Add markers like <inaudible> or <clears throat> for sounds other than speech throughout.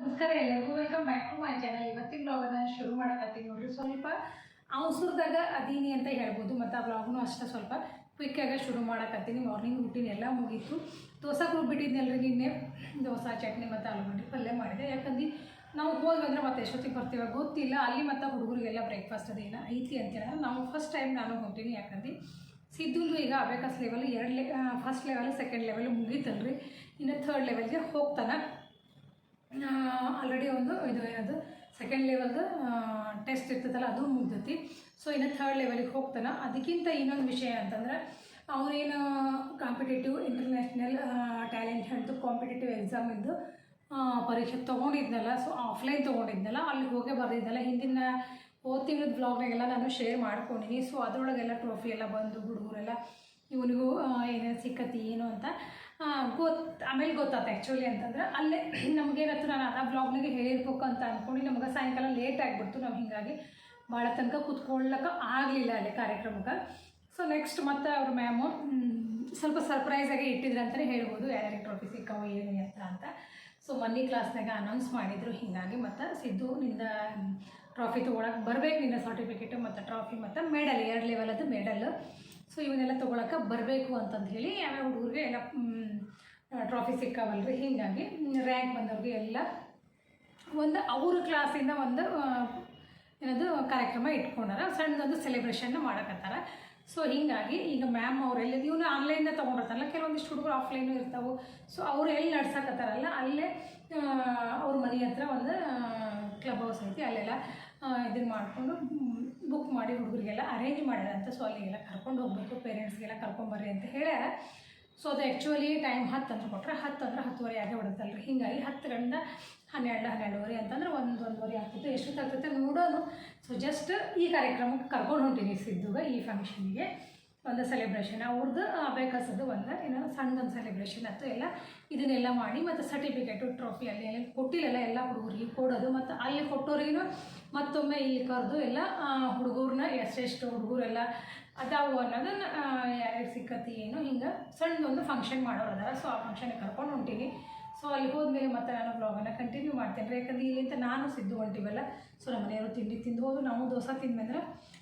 ನಮಸ್ಕಾರ ಎಲ್ಲರಿಗೂ welcome back to my channel ಇವತ್ತಿನ ಬ್ಲಾಗನ್ನ ಶುರು ಮಾಡಕತ್ತೀನಿ ನೋಡ್ರಿ. ಸ್ವಲ್ಪ ಅವಸರದಾಗ ಅದೀನಿ ಅಂತ ಹೇಳ್ಬೋದು, ಮತ್ತು ಆ ಬ್ಲಾಗ್ನು ಅಷ್ಟೇ ಸ್ವಲ್ಪ ಕ್ವಿಕ್ಕಾಗೆ ಶುರು ಮಾಡಕತ್ತೀನಿ. ಮಾರ್ನಿಂಗ್ ರುಟೀನ್ ಎಲ್ಲ ಮುಗೀತು. ದೋಸೆ ರುಬ್ಬಿಟ್ಟಿದ್ನೆಲ್ರಿ ನಿನ್ನೆ ದೋಸೆ, ಚಟ್ನಿ ಮತ್ತು ಆಲೂಗಡ್ಡೆ ಪಲ್ಯ ಮಾಡಿದೆ. ಯಾಕಂದ್ರೆ ನಾವು ಹೋದ್ವಂದ್ರೆ ಮತ್ತೆ ಎಷ್ಟೊತ್ತಿಗೆ ಬರ್ತೀವಿ ಗೊತ್ತಿಲ್ಲ. ಅಲ್ಲಿ ಮತ್ತು ಹುಡುಗರಿಗೆಲ್ಲ ಬ್ರೇಕ್ಫಾಸ್ಟ್ ಅದೇನು ಐತಿ ಅಂತೇಳಿ ನಾವು ಫಸ್ಟ್ ಟೈಮ್ ನಾನು ಹೋಗ್ತೀನಿ ಯಾಕಂದ್ರೆ ಸಿದ್ದುಂದು ಈಗ ಅಬೇಕಸ್ ಲೆವೆಲ್ ಎರಡು ಲೆ ಫಸ್ಟ್ ಲೆವೆಲ್ ಸೆಕೆಂಡ್ ಲೆವೆಲ್ ಮುಗೀತಲ್ರಿ. ಇನ್ನು ಥರ್ಡ್ ಲೆವೆಲ್ಗೆ ಹೋಗ್ತಾನೆ. ಆಲ್ರೆಡಿ ಒಂದು ಇದು ಏನದು ಸೆಕೆಂಡ್ ಲೆವೆಲ್ದು ಟೆಸ್ಟ್ ಇರ್ತದಲ್ಲ, ಅದು ಮುಗ್ದತಿ. ಸೊ ಇನ್ನು ಥರ್ಡ್ ಲೆವೆಲಿಗೆ ಹೋಗ್ತಾನೆ. ಅದಕ್ಕಿಂತ ಇನ್ನೊಂದು ವಿಷಯ ಅಂತಂದ್ರೆ ಅವನೇನು ಕಾಂಪಿಟೇಟಿವ್ ಇಂಟರ್ನ್ಯಾಷನಲ್ ಟ್ಯಾಲೆಂಟ್ ಅಂತ ಕಾಂಪಿಟೇಟಿವ್ ಎಕ್ಸಾಮಿಂದು ಪರೀಕ್ಷೆ ತೊಗೊಂಡಿದ್ನಲ್ಲ. So offline ತೊಗೊಂಡಿದ್ನಲ್ಲ. ಅಲ್ಲಿ ಹೋಗೇ ಬರೆದಿದ್ದಲ್ಲ. ಹಿಂದಿನ, ಹೋದ ತಿಂಗಳದ ಬ್ಲಾಗ್ನಾಗೆಲ್ಲ ನಾನು ಶೇರ್ ಮಾಡ್ಕೊಂಡಿನಿ. ಸೊ ಅದರೊಳಗೆಲ್ಲ ಟ್ರೋಫಿ ಎಲ್ಲ ಬಂದು, ಹುಡುಗರೆಲ್ಲ, ಇವನಿಗೂ ಏನೇನು ಸಿಕ್ಕತಿ, ಏನು? ಅಂತ. ಗೊತ್ತು ಆಮೇಲೆ ಗೊತ್ತಾಯ್ತು ಆ್ಯಕ್ಚುಲಿ ಅಂತಂದ್ರೆ ಅಲ್ಲೇ <clears throat> ನಮಗೇನತ್ತು ನಾನು ಆ ಬ್ಲಾಗ್ನಾಗೆ ಹೇಳಿರ್ಬೇಕು ಅಂತ ಅಂದ್ಕೊಂಡು ನಮ್ಗೆ ಸಾಯಂಕಾಲ ಲೇಟ್ ಆಗಿಬಿಡ್ತು, ನಾವು ಹೀಗಾಗಿ ಭಾಳ ತನಕ ಕೂತ್ಕೊಳ್ಳೋಕೆ ಆಗಲಿಲ್ಲ ಅಲ್ಲಿ ಕಾರ್ಯಕ್ರಮಕ್ಕೆ. ಸೊ ನೆಕ್ಸ್ಟ್ ಮತ್ತೆ ಅವ್ರ ಮ್ಯಾಮು ಸ್ವಲ್ಪ ಸರ್ಪ್ರೈಸಾಗಿ ಇಟ್ಟಿದ್ರು ಅಂತಲೇ ಹೇಳ್ಬೋದು ಯಾರ್ಯಾರಿಗೆ ಟ್ರೋಫಿ ಸಿಕ್ಕವು, ಏನು ಅಂತ ಅಂತ. ಸೊ ಮನಿ ಕ್ಲಾಸ್ನಾಗ ಅನೌನ್ಸ್ ಮಾಡಿದರು, ಹೀಗಾಗಿ ಮತ್ತು ಸಿದ್ದು ನಿಂದ ಟ್ರಾಫಿ ತೊಗೊಳಕ್ಕೆ ಬರಬೇಕು ನಿನ್ನ ಸರ್ಟಿಫಿಕೇಟು ಮತ್ತು ಟ್ರಾಫಿ ಮತ್ತು ಮೆಡಲ್ ಎರಡು ಲೆವೆಲದ್ದು ಮೆಡಲ್ ಸೊ ಇವನ್ನೆಲ್ಲ ತೊಗೊಳಕ್ಕೆ ಬರಬೇಕು ಅಂತಂದು ಹೇಳಿ ಯಾವ ಹುಡುಗರಿಗೆ ಎಲ್ಲ ಟ್ರಾಫಿ ಸಿಕ್ಕಾವಲ್ರಿ. ಹೀಗಾಗಿ ರ್ಯಾಂಕ್ ಬಂದವ್ರಿಗೆ ಎಲ್ಲ ಒಂದು ಅವ್ರ ಕ್ಲಾಸಿಂದ ಒಂದು ಏನದು ಕಾರ್ಯಕ್ರಮ ಇಟ್ಕೊಂಡಾರ. ಸಣ್ಣದೊಂದು ಸೆಲೆಬ್ರೇಷನ್ನ ಮಾಡಕತ್ತಾರ. ಸೊ ಹೀಗಾಗಿ ಈಗ ಮ್ಯಾಮ್ ಅವರೆಲ್ಲ, ಇವನು ಆನ್ಲೈನ್ದ ತೊಗೊಂಡಿರ್ತಾರಲ್ಲ, ಕೆಲವೊಂದಿಷ್ಟು ಹುಡುಗರು ಆಫ್ಲೈನು ಇರ್ತಾವೆ. ಸೊ ಅವ್ರು ಎಲ್ಲಿ ನಡ್ಸಕತ್ತಾರಲ್ಲ, ಅಲ್ಲೇ ಅವ್ರ ಮನೆ ಹತ್ರ ಒಂದು ಕ್ಲಬ್ ಹೌಸ್ ಐತಿ, ಅಲ್ಲೆಲ್ಲ ಇದನ್ನು ಮಾಡಿಕೊಂಡು ಬುಕ್ ಮಾಡಿ ಹುಡುಗರಿಗೆಲ್ಲ ಅರೇಂಜ್ ಮಾಡ್ಯಾರಂತ ಸೊ ಅಲ್ಲಿಗೆಲ್ಲ ಕರ್ಕೊಂಡು ಹೋಗ್ಬೇಕು ಪೇರೆಂಟ್ಸ್ಗೆಲ್ಲ ಕರ್ಕೊಂಬರ್ರಿ ಅಂತ ಹೇಳ್ಯಾರ ಸೊ ಅದು ಆ್ಯಕ್ಚುಲಿ ಟೈಮ್ ಹತ್ತು ಅಂದ್ರೆ ಕೊಟ್ಟರೆ ಹತ್ತು ಅಂದ್ರೆ ಹತ್ತುವರೆ ಆಗೇ ಬಿಡುತ್ತಲ್ರಿ. ಹೀಗಾಗಿ ಹತ್ತು ಗಂಟೆ ಹನ್ನೆರಡು, ಹನ್ನೆರಡುವರೆ ಅಂತಂದ್ರೆ ಒಂದು ಒಂದುವರೆ ಆಗ್ತಿತ್ತು ಎಷ್ಟು ಆಗ್ತೈತೆ ನೋಡೋದು. ಸೊ ಜಸ್ಟ್ ಈ ಕಾರ್ಯಕ್ರಮಕ್ಕೆ ಕರ್ಕೊಂಡು ಹೊಂಟೀನಿ ಸಿದ್ದುಗ ಈ ಫಂಕ್ಷನ್ಗೆ ಒಂದು ಸೆಲೆಬ್ರೇಷನ್ ಅವ್ರದ್ದು ಬೇಕಾಸದು ಒಂದು ಏನೋ ಸಣ್ಣದೊಂದು ಸೆಲೆಬ್ರೇಷನ್ ಅಥವಾ ಎಲ್ಲ ಇದನ್ನೆಲ್ಲ ಮಾಡಿ ಮತ್ತು ಸರ್ಟಿಫಿಕೇಟು ಟ್ರೋಫಿ ಅಲ್ಲಿ ಅಲ್ಲಿ ಕೊಟ್ಟಿಲ್ಲ ಎಲ್ಲ ಹುಡುಗರಿಗೆ ಕೊಡೋದು ಮತ್ತು ಅಲ್ಲಿ ಕೊಟ್ಟೋರಿಗೂ ಮತ್ತೊಮ್ಮೆ ಇಲ್ಲಿ ಕರೆದು ಎಲ್ಲ ಹುಡುಗರನ್ನ ಎಷ್ಟೆಷ್ಟು ಹುಡುಗರೆಲ್ಲ ಅದಾವು ಅನ್ನೋದನ್ನು ಯಾರ್ಯಾರು ಸಿಕ್ಕತಿ ಏನು ಹಿಂಗೆ ಸಣ್ಣದೊಂದು ಫಂಕ್ಷನ್ ಮಾಡೋರು ಅದಾರ. ಸೊ ಆ ಫಂಕ್ಷನ್ಗೆ ಕರ್ಕೊಂಡು ಹೊಂಟೀನಿ ಸೊ ಅಲ್ಲಿ ಹೋದ್ಮೇಲೆ ಮತ್ತೆ ನಾನು ಬ್ಲಾಗನ್ನು ಕಂಟಿನ್ಯೂ ಮಾಡ್ತೇನೆ. ಯಾಕಂದ್ರೆ ಇಲ್ಲಿಂದ ನಾನು ಸಿದ್ದು ಹೊಂಟಿವಲ್ಲ ಸೊ ನಮ್ಮ ಮನೆಯವರು ತಿಂಡಿ ತಿಂದು ಹೋದ್ರು ನಾವು ದೋಸೆ ತಿಂದ್ಮೇಂದ್ರೆ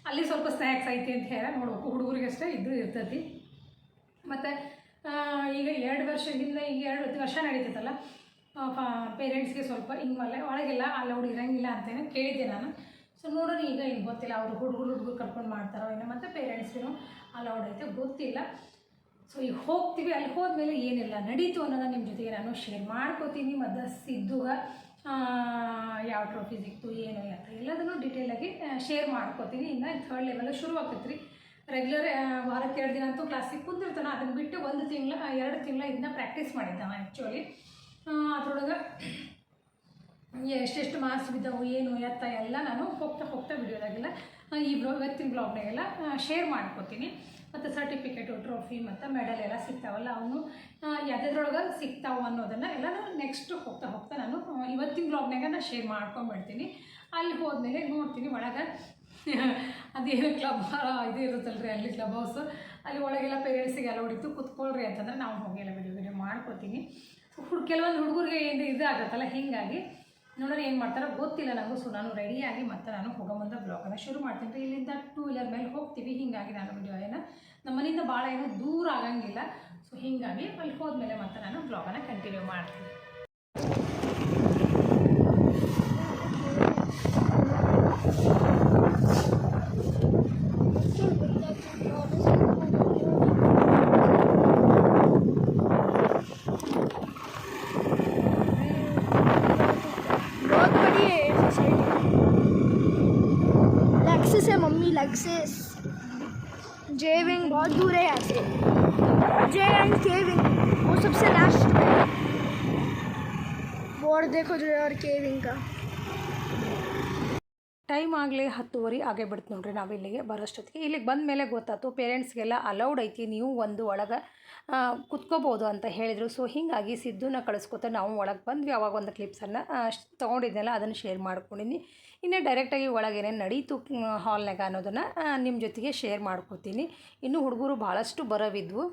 ಅಲ್ಲಿ ಸ್ವಲ್ಪ ಸ್ನ್ಯಾಕ್ಸ್ ಐತಿ ಅಂತ ಹೇಳಿ ನೋಡ್ಬೇಕು. ಹುಡುಗರಿಗಷ್ಟೇ ಇದ್ದು ಇರ್ತೈತಿ. ಮತ್ತು ಈಗ ಎರಡು ವರ್ಷ ಹಿಂದೆ ಈಗ ಎರಡು ವರ್ಷ ನಡೀತೈತಲ್ಲ. ಪೇರೆಂಟ್ಸ್ಗೆ ಸ್ವಲ್ಪ ಹಿಂಗೆ ಮಲೆ ಒಳಗೆಲ್ಲ ಅಲೌಡ್ ಇರಂಗಿಲ್ಲ ಅಂತೇನೆ ಕೇಳಿದ್ದೆ ನಾನು. ಸೊ ನೋಡೋಣ ಈಗ ಹಿಂಗೆ ಗೊತ್ತಿಲ್ಲ. ಅವರು ಹುಡುಗರು ಹುಡುಗರು ಕರ್ಕೊಂಡು ಮಾಡ್ತಾರೋ ಏನೋ, ಮತ್ತು ಪೇರೆಂಟ್ಸ್ಗೂ ಅಲೌಡ್ ಐತೆ, ಗೊತ್ತಿಲ್ಲ. ಸೊ ಈಗ ಹೋಗ್ತೀವಿ, ಅಲ್ಲಿ ಹೋದ್ಮೇಲೆ ಏನೆಲ್ಲ, ನಡೀತು ಅನ್ನೋದನ್ನ ನಿಮ್ಮ ಜೊತೆಗೆ ನಾನು ಶೇರ್ ಮಾಡ್ಕೋತೀನಿ. ಮತ್ತು ಸಿದ್ದುಗ ಯಾವ ಟ್ರೋಫಿ ಸಿಕ್ತು, ಏನು ಅಂತ ಎಲ್ಲದನ್ನು ಡೀಟೇಲಾಗಿ ಶೇರ್ ಮಾಡ್ಕೋತೀನಿ. ಇನ್ನು ಥರ್ಡ್ ಲೆವೆಲ್ ಶುರು ಆಗ್ತೈತೆ ರೆಗ್ಯುಲರ್ ವಾರಕ್ಕೆ ಎರಡು ದಿನ ಅಂತೂ ಕ್ಲಾಸಿಗೆ ಕುಂದಿರ್ತಾನೆ ಅದನ್ನು ಬಿಟ್ಟು ಒಂದು ತಿಂಗಳ ಎರಡು ತಿಂಗಳ ಇದನ್ನ ಪ್ರಾಕ್ಟೀಸ್ ಮಾಡಿದ್ದಾನೆ ಆ್ಯಕ್ಚುಲಿ ಅದ್ರೊಳಗೆ ಎಷ್ಟೆಷ್ಟು ಮಾರ್ಕ್ಸ್ ಬಿದ್ದವು, ಏನು, ಎತ್ತ ಎಲ್ಲ ನಾನು ಹೋಗ್ತಾ ಹೋಗ್ತಾ ವಿಡಿಯೋದಾಗೆಲ್ಲ ಈ ಬ್ಲಾಗ್ ಇವತ್ತಿನ ಬ್ಲಾಗ್ನಾಗೆಲ್ಲ ಶೇರ್ ಮಾಡ್ಕೋತೀನಿ. ಮತ್ತು ಸರ್ಟಿಫಿಕೇಟು ಟ್ರೋಫಿ ಮತ್ತು ಮೆಡಲ್ ಎಲ್ಲ ಸಿಗ್ತಾವಲ್ಲ, ಅವನು ಯಾವ್ದ್ರೊಳಗೆ ಸಿಗ್ತಾವೆ ಅನ್ನೋದನ್ನು ಎಲ್ಲ ನೆಕ್ಸ್ಟ್ ಹೋಗ್ತಾ ಹೋಗ್ತಾ ನಾನು ಇವತ್ತಿನ ಬ್ಲಾಗ್ನಾಗ ನಾನು ಶೇರ್ ಮಾಡ್ಕೊಂಬಿಡ್ತೀನಿ ಅಲ್ಲಿ ಹೋದ್ಮೇಲೆ ನೋಡ್ತೀನಿ ಒಳಗೆ, <laughs> ಅದೇನು ಕ್ಲಬ್ ಇದು ಇರುತ್ತಲ್ರಿ, ಅಲ್ಲಿ ಕ್ಲಬ್ ಹೌಸ್ ಅಲ್ಲಿ ಒಳಗೆಲ್ಲ ಪೇರೆಂಟ್ಸಿಗೆ ಎಲ್ಲ ಹೊಡಿತು ಕುತ್ಕೊಳ್ರಿ ಅಂತಂದ್ರೆ ನಾವು ಹೋಗಿ ಎಲ್ಲ ವಿಡಿಯೋ ವಿಡಿಯೋ ಮಾಡ್ಕೋತೀನಿ ಕೆಲವೊಂದು ಹುಡುಗರಿಗೆ ಇದು ಇದಾಗತ್ತಲ್ಲ ಹೀಗಾಗಿ ನೋಡೋಣ ಏನು ಮಾಡ್ತಾರೋ ಗೊತ್ತಿಲ್ಲ ನನಗೂ ಸೊ ನಾನು ರೆಡಿಯಾಗಿ ಮತ್ತೆ ನಾನು ಹೋಗೋ ಮುಂದೆ ಬ್ಲಾಗನ್ನು ಶುರು ಮಾಡ್ತೀನಿ. ರೀ ಇಲ್ಲಿಂದ ಟೂ ವೀಲರ್ ಮೇಲೆ ಹೋಗ್ತೀವಿ, ಹೀಗಾಗಿ ನಾನು ವಿಡಿಯೋ ಏನು ನಮ್ಮ ಮನೆಯಿಂದ ಭಾಳ ಏನು ದೂರ ಆಗಂಗಿಲ್ಲ. ಸೊ ಹೀಗಾಗಿ ಅಲ್ಲಿ ಹೋದ್ಮೇಲೆ ಮತ್ತೆ ನಾನು ಬ್ಲಾಗನ್ನು ಕಂಟಿನ್ಯೂ ಮಾಡ್ತೀನಿ. लैक्सिस जे विंग बहुत दूर है यहाँ से। जे एंड के विंग वो सबसे लास्ट बोर्ड देखो जो है और के विंग का। ಟೈಮ್ ಆಗಲಿ ಹತ್ತುವರೆ ಆಗೇ ಬಿಡ್ತು ನೋಡ್ರಿ ನಾವು ಇಲ್ಲಿಗೆ ಬರೋಷ್ಟೊತ್ತಿಗೆ. ಇಲ್ಲಿಗೆ ಬಂದ ಮೇಲೆ ಗೊತ್ತಾಯ್ತು, ಪೇರೆಂಟ್ಸ್ಗೆಲ್ಲ ಅಲೌಡ್ ಐತಿ, ನೀವು ಒಂದು ಒಳಗೆ ಕುತ್ಕೋಬೋದು ಅಂತ ಹೇಳಿದರು. ಸೊ, ಹೀಗಾಗಿ ಸಿದ್ಧನ ಕಳಿಸ್ಕೊತ ನಾವು ಒಳಗೆ ಬಂದ್ವಿ. ಅವಾಗ ಒಂದು ಕ್ಲಿಪ್ಸನ್ನು ತೊಗೊಂಡಿದ್ನಲ್ಲ, ಅದನ್ನು ಶೇರ್ ಮಾಡ್ಕೊಂಡಿನಿ. ಇನ್ನೇ ಡೈರೆಕ್ಟಾಗಿ ಒಳಗೆ ಏನೇನು ನಡೀತು ಹಾಲ್ನಾಗ ಅನ್ನೋದನ್ನು ನಿಮ್ಮ ಜೊತೆಗೆ ಶೇರ್ ಮಾಡ್ಕೊತೀನಿ. ಇನ್ನು ಹುಡುಗರು ಭಾಳಷ್ಟು ಬರೋವಿದ್ವು.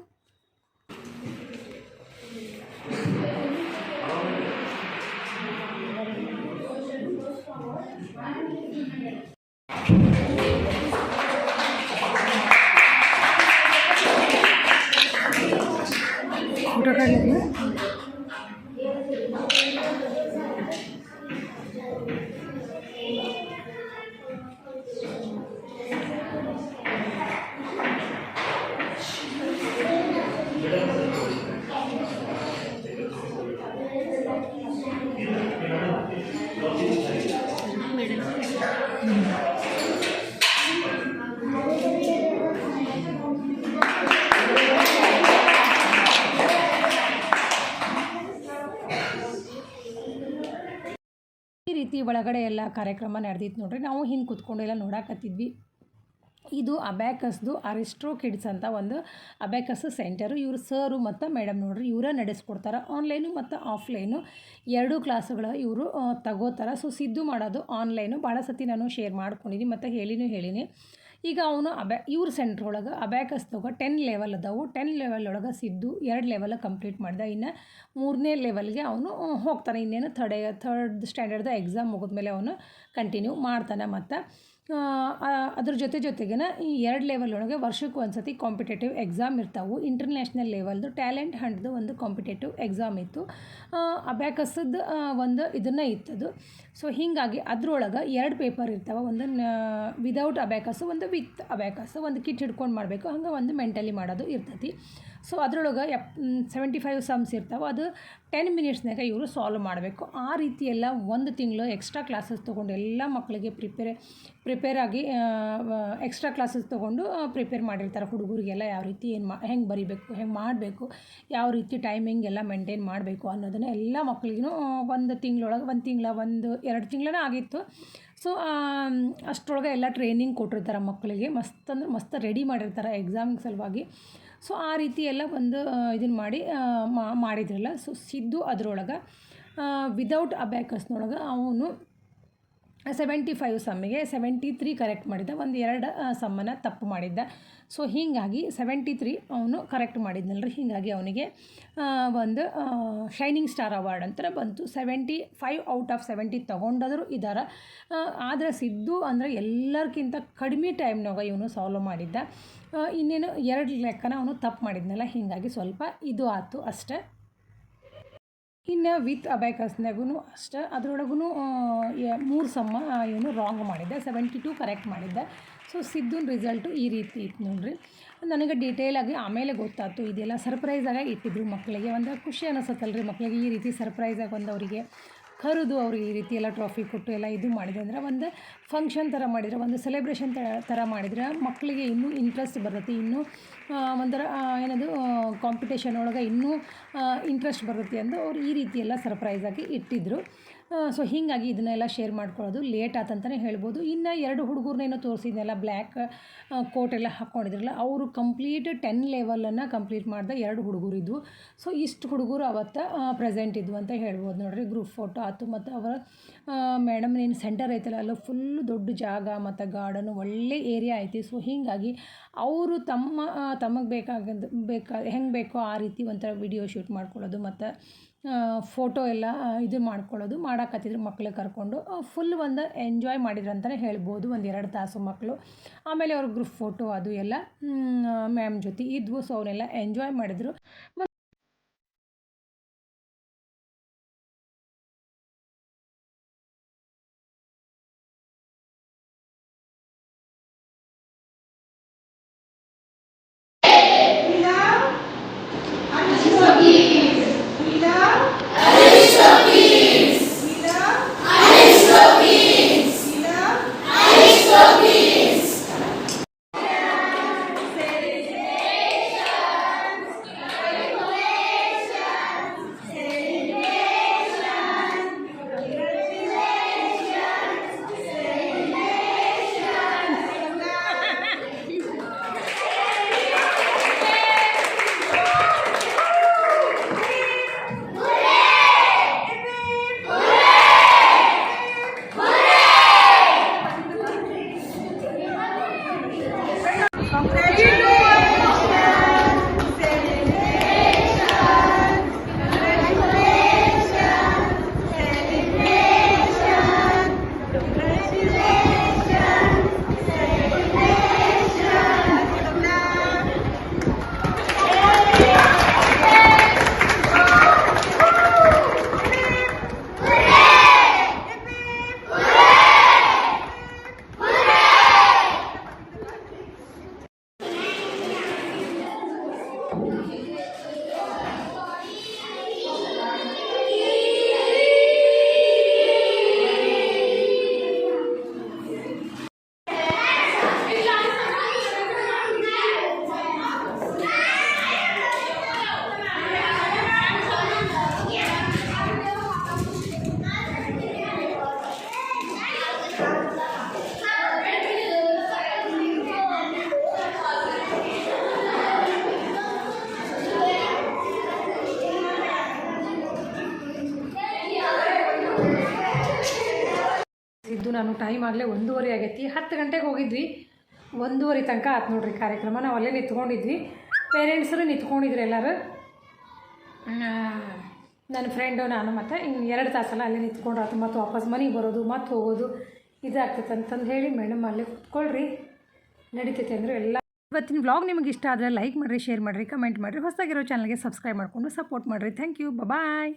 ಫೋಟೋ ಈ ರೀತಿ ಒಳಗಡೆ ಎಲ್ಲ ಕಾರ್ಯಕ್ರಮ ನಡೆದಿತ್ತು ನೋಡ್ರಿ. ನಾವು ಹಿಂಗೆ ಕುತ್ಕೊಂಡು ಎಲ್ಲ ನೋಡಾಕತ್ತಿದ್ವಿ. ಇದು ಅಬ್ಯಾಕಸ್ದು ಅರಿಸ್ಟ್ರೋ ಕಿಡ್ಸ್ ಅಂತ ಒಂದು ಅಬ್ಯಾಕಸ್ ಸೆಂಟರು. ಇವರು ಸರು ಮತ್ತು ಮೇಡಮ್ ನೋಡ್ರಿ, ಇವರೇ ನಡೆಸ್ಕೊಡ್ತಾರೆ. ಆನ್ಲೈನು ಮತ್ತು ಆಫ್ಲೈನು ಎರಡೂ ಕ್ಲಾಸುಗಳು ಇವರು ತಗೋತಾರೆ. ಸೊ ಸಿದ್ದು ಮಾಡೋದು ಆನ್ಲೈನು. ಭಾಳ ಸತಿ ನಾನು ಶೇರ್ ಮಾಡ್ಕೊಂಡಿದ್ದೀನಿ. ಮತ್ತು ಹೇಳಿನೂ ಹೇಳೀನಿ. ಈಗ ಅವನು ಅಬ್ಯಾ ಇವ್ರ ಸೆಂಟ್ರ್ ಒಳಗೆ ಅಬ್ಯಾಕಸ್ದಾಗ ಟೆನ್ ಲೆವೆಲ್ ಅದಾವು. ಟೆನ್ ಲೆವೆಲ್ ಒಳಗೆ ಸಿದ್ದು ಎರಡು ಲೆವೆಲ್ ಕಂಪ್ಲೀಟ್ ಮಾಡ್ದೆ. ಇನ್ನು ಮೂರನೇ ಲೆವೆಲ್ಗೆ ಅವನು ಹೋಗ್ತಾನೆ. ಇನ್ನೇನು ಥರ್ಡ್ ಥರ್ಡ್ ಸ್ಟ್ಯಾಂಡರ್ಡ್ದು ಎಕ್ಸಾಮ್ ಮುಗಿದ್ಮೇಲೆ ಅವನು ಕಂಟಿನ್ಯೂ ಮಾಡ್ತಾನೆ ಮತ್ತು ಅದ್ರ ಜೊತೆ ಜೊತೆಗೇನ ಈ ಎರಡು ಲೆವೆಲ್ ಒಳಗೆ ವರ್ಷಕ್ಕೆ ಒಂದು ಸತಿ ಕಾಂಪಿಟೇಟಿವ್ ಎಕ್ಸಾಮ್ ಇರ್ತಾವೆ ಇಂಟರ್ನ್ಯಾಷನಲ್ ಲೆವೆಲ್ದು ಟ್ಯಾಲೆಂಟ್ ಹಂಡ್ದು ಒಂದು ಕಾಂಪಿಟೇಟಿವ್ ಎಕ್ಸಾಮ್ ಇತ್ತು. ಅಬ್ಯಾಕಸದ್ದು ಒಂದು ಇದನ್ನು ಇತ್ತದು. ಸೊ ಹೀಗಾಗಿ ಅದ್ರೊಳಗೆ ಎರಡು ಪೇಪರ್ ಇರ್ತಾವೆ. ಒಂದು ವಿದೌಟ್ ಅಬ್ಯಾಕಸ್, ಒಂದು ವಿತ್ ಅಬ್ಯಾಕಸ್, ಒಂದು ಕಿಟ್ ಹಿಡ್ಕೊಂಡು ಮಾಡಬೇಕು. ಹಂಗೆ ಒಂದು ಮೆಂಟಲಿ ಮಾಡೋದು ಇರ್ತೈತಿ. ಸೊ ಅದ್ರೊಳಗೆ ಎಪ್ ಸೆವೆಂಟಿ ಫೈವ್ ಸಮ್ಸ್ ಇರ್ತಾವೆ. ಅದು ಟೆನ್ ಮಿನಿಟ್ಸ್ನಾಗ ಇವರು ಸಾಲ್ವ್ ಮಾಡಬೇಕು. ಆ ರೀತಿ ಎಲ್ಲ ಒಂದು ತಿಂಗಳು ಎಕ್ಸ್ಟ್ರಾ ಕ್ಲಾಸಸ್ ತೊಗೊಂಡು ಎಲ್ಲ ಮಕ್ಕಳಿಗೆ ಪ್ರಿಪೇರ್ ಪ್ರಿಪೇರ್ ಆಗಿ ಎಕ್ಸ್ಟ್ರಾ ಕ್ಲಾಸಸ್ ತೊಗೊಂಡು ಪ್ರಿಪೇರ್ ಮಾಡಿರ್ತಾರೆ ಹುಡುಗರಿಗೆಲ್ಲ. ಯಾವ ರೀತಿ ಏನು ಮಾ, ಹೆಂಗೆ ಬರಿಬೇಕು, ಹೆಂಗೆ ಮಾಡಬೇಕು, ಯಾವ ರೀತಿ ಟೈಮಿಂಗ್ ಎಲ್ಲ ಮೇಂಟೈನ್ ಮಾಡಬೇಕು ಅನ್ನೋದನ್ನು ಎಲ್ಲ ಮಕ್ಕಳಿಗೂ ಒಂದು ತಿಂಗಳೊಳಗೆ, ಒಂದು ತಿಂಗಳ, ಒಂದು, ಎರಡು ತಿಂಗಳೇ ಆಗಿತ್ತು. ಸೊ ಅಷ್ಟರೊಳಗೆ ಎಲ್ಲ ಟ್ರೈನಿಂಗ್ ಕೊಟ್ಟಿರ್ತಾರೆ ಮಕ್ಕಳಿಗೆ ಮಸ್ತ್ ಅಂದ್ರೆ ಮಸ್ತ್ ರೆಡಿ ಮಾಡಿರ್ತಾರೆ ಎಕ್ಸಾಮ್ ಸಲುವಾಗಿ. ಸೊ ಆ ರೀತಿ ಎಲ್ಲ ಒಂದು ಇದನ್ನು ಮಾಡಿ ಮಾಡಿದ್ರಲ್ಲ. ಸೊ ಸಿದ್ದು ಅದರೊಳಗೆ ವಿದೌಟ್ ಅಬ್ಯಾಕಸ್ನೊಳಗೆ ಅವನು ಸೆವೆಂಟಿ ಫೈವ್ ಸಮ್ಮಿಗೆ ಸೆವೆಂಟಿ ತ್ರೀ ಕರೆಕ್ಟ್ ಮಾಡಿದ್ದ, ಒಂದು ಎರಡು ಸಮ್ಮನ್ನು ತಪ್ಪು ಮಾಡಿದ್ದ. ಸೊ ಹೀಗಾಗಿ ಸೆವೆಂಟಿ ತ್ರೀ ಅವನು ಕರೆಕ್ಟ್ ಮಾಡಿದ್ನಲ್ರಿ. ಹೀಗಾಗಿ ಅವನಿಗೆ ಒಂದು ಶೈನಿಂಗ್ ಸ್ಟಾರ್ ಅವಾರ್ಡ್ ಅಂತ ಬಂತು. Seventy five out of seventy ತೊಗೊಂಡಾದರೂ ಇದ್ದಾರೆ ಆದರೆ ಸಿದ್ದು ಅಂದರೆ ಎಲ್ಲರಿಗಿಂತ ಕಡಿಮೆ ಟೈಮ್ನಾಗ ಇವನು ಸಾಲ್ವ್ ಮಾಡಿದ್ದ. ಇನ್ನೇನು ಎರಡು ಲೆಕ್ಕನ ಅವನು ತಪ್ಪು ಮಾಡಿದ್ನಲ್ಲ. ಹೀಗಾಗಿ ಸ್ವಲ್ಪ ಇದು ಆಯಿತು ಅಷ್ಟೇ. ಇನ್ನು ವಿತ್ ಅಬೈಕಸ್ನಾಗೂ ಅಷ್ಟೇ ಅದರೊಳಗೂ ಮೂರು ಸಮ್ಮ ಏನು ರಾಂಗ್ ಮಾಡಿದ್ದೆ ಸೆವೆಂಟಿ ಟು ಕರೆಕ್ಟ್ ಮಾಡಿದ್ದೆ. ಸೊ ಸಿದ್ದುನ ರಿಸಲ್ಟು ಈ ರೀತಿ ಇತ್ತು ನೋಡ್ರಿ. ನನಗೆ ಡೀಟೇಲಾಗಿ ಆಮೇಲೆ ಗೊತ್ತಾಯ್ತು, ಇದೆಲ್ಲ ಸರ್ಪ್ರೈಸಾಗಿ ಇಟ್ಟಿದ್ರು ಮಕ್ಕಳಿಗೆ ಒಂದು ಖುಷಿ ಅನಿಸುತ್ತಲ್ಲ ರೀ ಮಕ್ಕಳಿಗೆ ಈ ರೀತಿ ಸರ್ಪ್ರೈಸಾಗಿ ಒಂದು ಅವರಿಗೆ ಕರೆದು ಅವ್ರಿಗೆ ಈ ರೀತಿ ಎಲ್ಲ ಟ್ರಾಫಿ ಕೊಟ್ಟು ಎಲ್ಲ ಇದು ಮಾಡಿದೆ ಅಂದರೆ ಒಂದು ಫಂಕ್ಷನ್ ಥರ ಮಾಡಿದರೆ. ಒಂದು ಸೆಲೆಬ್ರೇಷನ್ ಥರ ಮಾಡಿದರೆ. ಮಕ್ಕಳಿಗೆ ಇನ್ನೂ ಇಂಟ್ರೆಸ್ಟ್ ಬರುತ್ತೆ. ಇನ್ನೂ ಒಂಥರ ಏನದು ಕಾಂಪಿಟೇಷನ್ ಒಳಗೆ ಇನ್ನೂ ಇಂಟ್ರೆಸ್ಟ್ ಬರುತ್ತೆ ಅಂತ ಅವ್ರು ಈ ರೀತಿ ಎಲ್ಲ ಸರ್ಪ್ರೈಸಾಗಿ ಇಟ್ಟಿದ್ದರು ಸೊ ಹೀಗಾಗಿ ಇದನ್ನೆಲ್ಲ ಶೇರ್ ಮಾಡ್ಕೊಳ್ಳೋದು ಲೇಟ್ ಆತಂತಲೇ ಹೇಳ್ಬೋದು. ಇನ್ನು ಎರಡು ಹುಡುಗರನ್ನೇನೋ ತೋರಿಸಿದ್ನೆಲ್ಲ ಬ್ಲ್ಯಾಕ್ ಕೋಟ್ ಎಲ್ಲ ಹಾಕ್ಕೊಂಡಿದ್ರಲ್ಲ, ಅವರು ಕಂಪ್ಲೀಟ್ ಟೆನ್ ಲೆವೆಲನ್ನು ಕಂಪ್ಲೀಟ್ ಮಾಡಿದ ಎರಡು ಹುಡುಗರಿದ್ವು. ಸೊ ಇಷ್ಟು ಹುಡುಗರು ಅವತ್ತು ಪ್ರೆಸೆಂಟ್ ಇದ್ವು ಅಂತ ಹೇಳ್ಬೋದು ನೋಡಿರಿ ಗ್ರೂಪ್ ಫೋಟೋ ಆಯ್ತು ಮತ್ತು ಅವರ ಮೇಡಮ್ ಏನು ಸೆಂಟರ್ ಐತಲ್ಲ, ಅಲ್ಲ ಫುಲ್ ದೊಡ್ಡ ಜಾಗ, ಮತ್ತು ಗಾರ್ಡನು ಒಳ್ಳೆ ಏರಿಯಾ ಐತಿ. ಸೊ ಹೀಗಾಗಿ ಅವರು ತಮ್ಮ ತಮಗೆ ಬೇಕಾಗದ್ದು ಬೇಕಾ, ಹೆಂಗೆ ಬೇಕೋ ಆ ರೀತಿ ಒಂಥರ ವಿಡಿಯೋ ಶೂಟ್ ಮಾಡ್ಕೊಳ್ಳೋದು. ಮತ್ತು ಫೋಟೋ ಎಲ್ಲ ಇದು ಮಾಡ್ಕೊಳ್ಳೋದು ಮಾಡೋಕ್ಕತ್ತಿದ್ರು ಮಕ್ಕಳಿಗೆ ಕರ್ಕೊಂಡು. ಫುಲ್ ಒಂದು ಎಂಜಾಯ್ ಮಾಡಿದ್ರು ಅಂತಲೇ ಹೇಳ್ಬೋದು, ಒಂದು ಎರಡು ತಾಸು ಮಕ್ಕಳು ಆಮೇಲೆ ಅವ್ರ ಗ್ರೂಪ್ ಫೋಟೋ ಅದು ಎಲ್ಲ ಮ್ಯಾಮ್ ಜೊತೆ ಇದ್ವು ಸೊ ಅವನ್ನೆಲ್ಲ ಎಂಜಾಯ್ ಮಾಡಿದರು. ನಾನು ಟೈಮ್ ಆಗಲೇ ಒಂದೂವರೆ ಆಗೈತಿ. ಹತ್ತು ಗಂಟೆಗೆ ಹೋಗಿದ್ವಿ. ಒಂದೂವರೆ ತನಕ ಆತು ನೋಡ್ರಿ ಕಾರ್ಯಕ್ರಮ. ನಾವು ಅಲ್ಲೇ ನಿಂತ್ಕೊಂಡಿದ್ವಿ. ಪೇರೆಂಟ್ಸರು ನಿಂತ್ಕೊಂಡಿದ್ರು ಎಲ್ಲರೂ. ನನ್ನ ಫ್ರೆಂಡು ನಾನು ಮತ್ತು ಇನ್ನು ಎರಡು ತಾಸಲ್ಲ ಅಲ್ಲೇ ನಿಂತ್ಕೊಂಡು ಆತು ಮತ್ತು ವಾಪಸ್ ಮನೆಗೆ ಬರೋದು ಮತ್ತೆ ಹೋಗೋದು ಇದಾಗ್ತೈತೆ ಅಂತಂದು ಹೇಳಿ ಮೇಡಮ್ ಅಲ್ಲೇ ಕೂತ್ಕೊಳ್ರಿ. ನಡೀತೈತೆ ಅಂದರೆ ಎಲ್ಲ ಇವತ್ತಿನ ವ್ಲಾಗ್ ನಿಮಗೆ ಇಷ್ಟ ಆದರೆ ಲೈಕ್ ಮಾಡಿರಿ ಶೇರ್ ಮಾಡಿರಿ ಕಮೆಂಟ್ ಮಾಡಿರಿ. ಹೊಸದಾಗಿರೋ ಚಾನಲ್ಗೆ ಸಬ್ಸ್ಕ್ರೈಬ್ ಮಾಡಿಕೊಂಡು ಸಪೋರ್ಟ್ ಮಾಡಿರಿ. Thank you bye